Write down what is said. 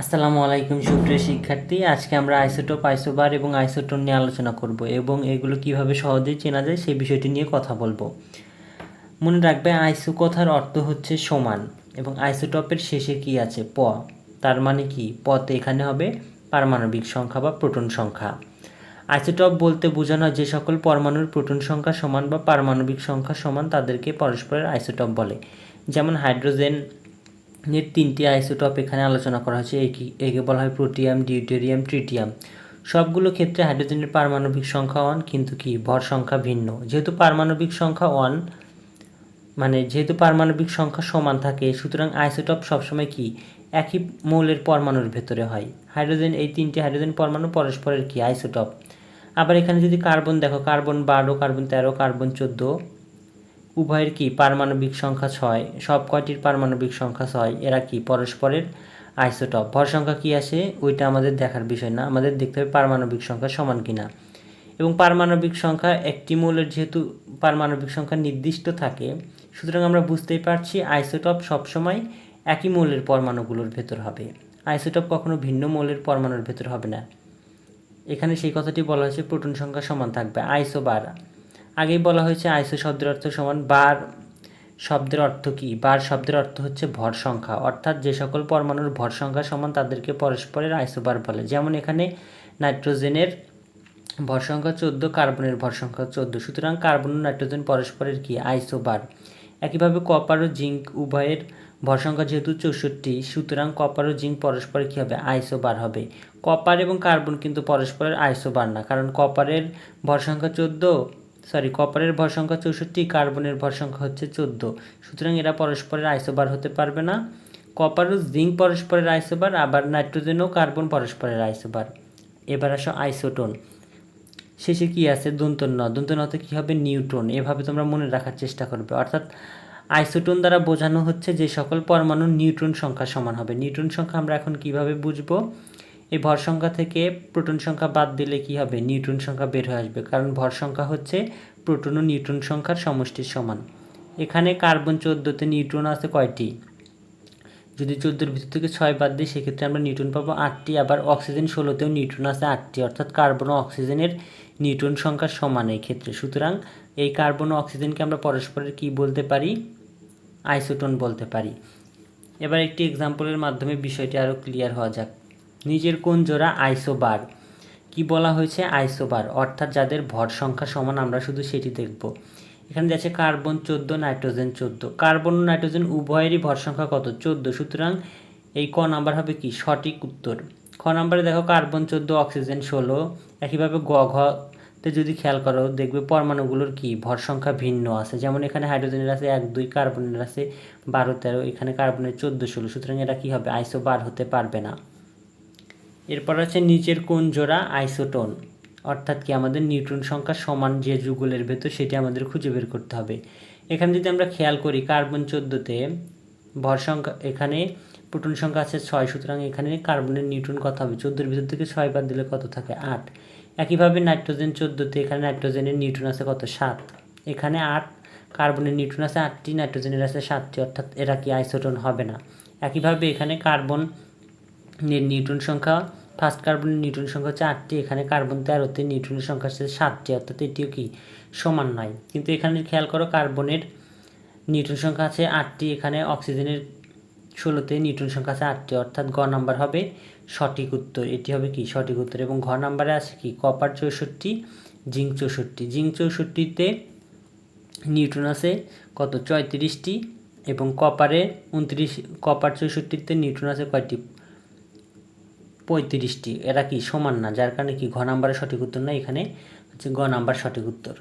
আসসালামু আলাইকুম সুপ্রিয় শিক্ষার্থী। আজকে আমরা আইসোটোপ, আইসোবার এবং আইসোটোন নিয়ে আলোচনা করব এবং এগুলো কীভাবে সহজেই চেনা যায় সেই বিষয়টি নিয়ে কথা বলব। মনে রাখবে আইসো কথার অর্থ হচ্ছে সমান এবং আইসোটপের শেষে কি আছে? প। তার মানে কি? পতে এখানে হবে পারমাণবিক সংখ্যা বা প্রোটন সংখ্যা। আইসোটপ বলতে বোঝানো হয় যে সকল পরমাণুর প্রোটন সংখ্যা সমান বা পারমাণবিক সংখ্যা সমান তাদেরকে পরস্পরের আইসোটপ বলে। যেমন হাইড্রোজেন এর তিনটি আইসোটপ এখানে আলোচনা করা হয়েছে, একে বলা হয় প্রোটিয়াম, ডিউটেরিয়াম, ট্রিটিয়াম। সবগুলো ক্ষেত্রে হাইড্রোজেনের পারমাণবিক সংখ্যা ওয়ান কিন্তু কি? ভর সংখ্যা ভিন্ন। যেহেতু পারমাণবিক সংখ্যা ওয়ান মানে যেহেতু পারমাণবিক সংখ্যা সমান থাকে, সুতরাং আইসোটপ সবসময় কি? একই মৌলের পরমাণুর ভেতরে হয়। হাইড্রোজেন, এই তিনটি হাইড্রোজেন পরমাণু পরস্পরের কি? আইসোটপ। আবার এখানে যদি কার্বন দেখো, কার্বন বারো, কার্বন তেরো, কার্বন চোদ্দ উভয়ের কি পারমাণবিক সংখ্যা ছয়? সব কয়টির পারমাণবিক সংখ্যা ছয়? এরা কি পরস্পরের আইসোটপ? ভর সংখ্যা কি আসে? ওইটা আমাদের দেখার বিষয় না। আমাদের দেখতে হবে পারমাণবিক সংখ্যা সমান কিনা। এবং পারমাণবিক সংখ্যা একটি মৌলের যেহেতু পারমাণবিক সংখ্যা নির্দিষ্ট থাকে, সুতরাং আমরা বুঝতেই পারছি আইসোটপ সবসময় একই মৌলের পরমাণুগুলোর ভেতর হবে। আইসোটপ কখনো ভিন্ন মৌলের পরমাণুর ভেতর হবে না। এখানে সেই কথাটি বলা হয়েছে, প্রোটন সংখ্যা সমান থাকবে। আইসো বার আগেই বলা হয়েছে আইসো শব্দের অর্থ সমান, বার শব্দের অর্থ কি? বার শব্দের অর্থ হচ্ছে ভর সংখ্যা। অর্থাৎ যে সকল পরমাণুর ভর সংখ্যা সমান, তাদেরকে পরস্পরের আইসোবার বলে। যেমন এখানে নাইট্রোজেনের ভর সংখ্যা চোদ্দ, কার্বনের ভর সংখ্যা চোদ্দ। সুতরাং কার্বন ও নাইট্রোজেন পরস্পরের কি? আইসোবার একইভাবে কপার ও জিঙ্ক উভয়ের ভর সংখ্যা যেহেতু চৌষট্টি, সুতরাং কপার ও জিঙ্ক পরস্পরের কী হবে? আইসোবার হবে। কপার এবং কার্বন কিন্তু পরস্পরের আইসোবার না, কারণ কপারের ভর সংখ্যা চোদ্দ সরি কপারের ভর সংখ্যা চৌষট্টি কার্বনের ভর সংখ্যা হচ্ছে চোদ্দ। সুতরাং এরা পরস্পরের আইসোবার হতে পারবে না। কপার ও জিঙ্ক পরস্পরের আইসোবার আবার নাইট্রোজেন ও কার্বন পরস্পরের আইসোবার এবার আসো আইসোটোন শেষে কি আছে? দন্তন ন দন্তন নতে কী হবে? নিউট্রন এভাবে তোমরা মনে রাখার চেষ্টা করবে। অর্থাৎ আইসোটোন দ্বারা বোঝানো হচ্ছে যে সকল পরমাণুর নিউট্রন সংখ্যা সমান হবে। নিউট্রন সংখ্যা আমরা এখন কীভাবে বুঝব? এই ভর সংখ্যা থেকে প্রোটন সংখ্যা বাদ দিলে কি হবে? নিউট্রন সংখ্যা বের হয়ে আসবে। কারণ ভর সংখ্যা হচ্ছে প্রোটন ও নিউট্রন সংখ্যার সমষ্টির সমান। এখানে কার্বন চোদ্দোতে নিউট্রন আছে কয়টি? যদি চোদ্দোর ভিতর থেকে ছয় বাদ দিই, সেক্ষেত্রে আমরা নিউট্রন পাবো আটটি। আবার অক্সিজেন ষোলোতেও নিউট্রন আছে আটটি। অর্থাৎ কার্বন অক্সিজেনের নিউট্রন সংখ্যা সমান এই ক্ষেত্রে। সুতরাং এই কার্বন অক্সিজেনকে আমরা পরস্পরের কি বলতে পারি? আইসোটোন বলতে পারি। এবার একটি এক্সাম্পলের মাধ্যমে বিষয়টি আরও ক্লিয়ার হওয়া যাক। নিজের কোন জোড়া আইসোবার? কি বলা হয়েছে আইসোবার? অর্থাৎ যাদের ভর সংখ্যা সমান, আমরা শুধু সেটি দেখব। এখানে যাচ্ছে কার্বন চোদ্দ, নাইট্রোজেন চোদ্দ। কার্বন ও নাইট্রোজেন উভয়েরই ভর সংখ্যা কত? চোদ্দ। সুতরাং এই ক নাম্বার হবে কি? সঠিক উত্তর। খ নাম্বারে দেখো কার্বন চোদ্দ, অক্সিজেন ষোলো। একইভাবে গ ঘতে যদি খেয়াল করো, দেখবে পরমাণুগুলোর কি? ভর সংখ্যা ভিন্ন আছে। যেমন এখানে হাইড্রোজেনের আছে এক, দুই, কার্বনের আছে বারো, তেরো। এখানে কার্বনের চোদ্দ, ষোলো। সুতরাং এরা কী হবে? আইসো বার হতে পারবে না। এরপর আছে নিচের কোন জোড়া আইসোটোন। অর্থাৎ কি আমাদের নিউট্রন সংখ্যা সমান যে যুগলের ভেতর সেটি আমাদের খুঁজে বের করতে হবে। এখানে যদি আমরা খেয়াল করি, কার্বন চোদ্দোতে ভর সংখ্যা, এখানে প্রোটন সংখ্যা আছে ছয়, সুতরাং এখানে কার্বনের নিউট্রন কত হবে? চোদ্দোর ভিতর থেকে ছয় বাদ দিলে কত থাকে? আট। একইভাবে নাইট্রোজেন চোদ্দোতে এখানে নাইট্রোজেনের নিউট্রন আছে কত? সাত। এখানে আট, কার্বনের নিউট্রন আছে আটটি, নাইট্রোজেনের আছে সাতটি, অর্থাৎ এরা কি আইসোটন হবে না। একইভাবে এখানে কার্বন নিউট্রন সংখ্যা ফার্স্ট কার্বনের নিউট্রন সংখ্যা হচ্ছে আটটি, এখানে কার্বন তেরোতে নিউট্রনের সংখ্যা হচ্ছে সাতটি, অর্থাৎ এটিও কি? সমান নয়। কিন্তু এখানে খেয়াল করো কার্বনের নিউট্রন সংখ্যা আছে আটটি, এখানে অক্সিজেনের ষোলোতে নিউট্রন সংখ্যা আছে আটটি, অর্থাৎ গ নাম্বার হবে সঠিক উত্তর। এটি হবে কি? সঠিক উত্তর। এবং ঘ নাম্বারে আছে কি? কপার চৌষট্টি জিঙ্ক চৌষট্টি। জিঙ্ক চৌষট্টিতে নিউট্রন আছে কত? চৌত্রিশটি। এবং কপারে উনত্রিশ কপার চৌষট্টিতে নিউট্রন আছে কয়টি? পঁয়ত্রিশটি। এরা কি সমান না? যার কারণে কি ঘ নাম্বারের সঠিক উত্তর না এখানে হচ্ছে গ নাম্বার সঠিক উত্তর।